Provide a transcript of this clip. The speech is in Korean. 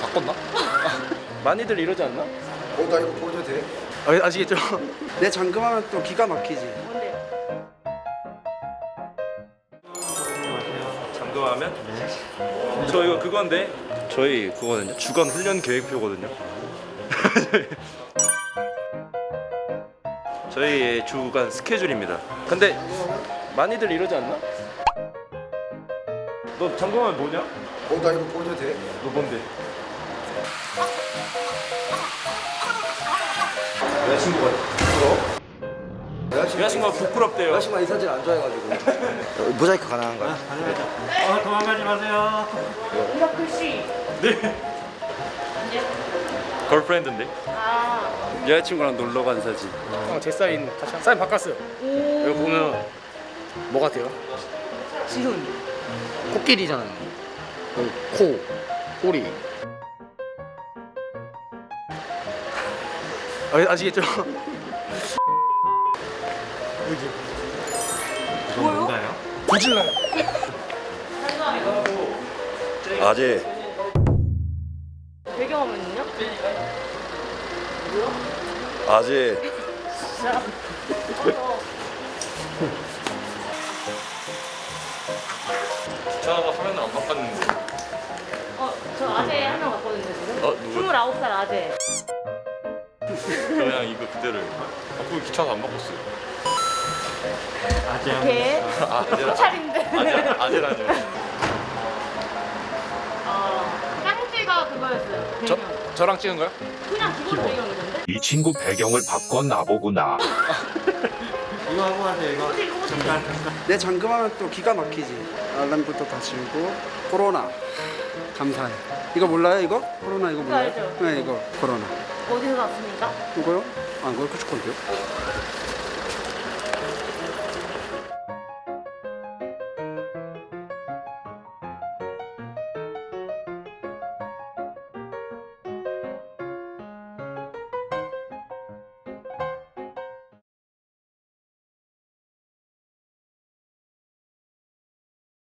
바꿨나? 많이들 이러지 않나? 어, 나 이거 보여도 돼? 아, 아시겠죠? 내 잠금하면 또 기가 막히지. 뭔데요? 잠금하면? 저 이거 그건데 저희 그거는요 주간 훈련 계획표거든요 저희의 주간 스케줄입니다 근데 많이들 이러지 않나? 너 잠금하면 뭐냐? 어, 나 이거 보여도 돼? 너 뭔데? 여자친구가 부끄러워? 여자친구가 부끄럽대요 여자친구가 이 사진 안 좋아해가지고. 모자이크 가능한 거야? 어, 도망가지 마세요. 이거 글씨. 걸프렌드인데? 아. 여자친구랑 놀러 간 사진 어, 제 사인 다시 한- 사인 바꿨어요. 여기 보면 뭐 같아요? 지훈. 코끼리잖아요. 여기 코, 꼬리. 아, 아시겠죠? 뭐요? 뭔가요? 부질러요. 아재 배경화면은요? 아재 29살 아재. 그냥 이거 그대로 바꾸기 귀찮아서 안 바꿨어요 아재 한 걔. 아재라 차린데. 아재, 아재라죠 어, 깡찌가 그거였어요. 저, 배경. 저랑 찍은 거요? 그냥 그거 배경이던데? 이 친구 배경을 바꿔 나보구나. 이거 하고 가세요, 이거. 잠깐, 잠깐. 내 잠금하면 또 기가 막히지. 알람부터 다 지우고. 코로나. 감사해. 이거 몰라요, 이거? 코로나 이거 몰라요? 알죠. 네, 이거. 코로나. 어디서 났습니까? 이거요? 아, 이거 쿠치콘데요?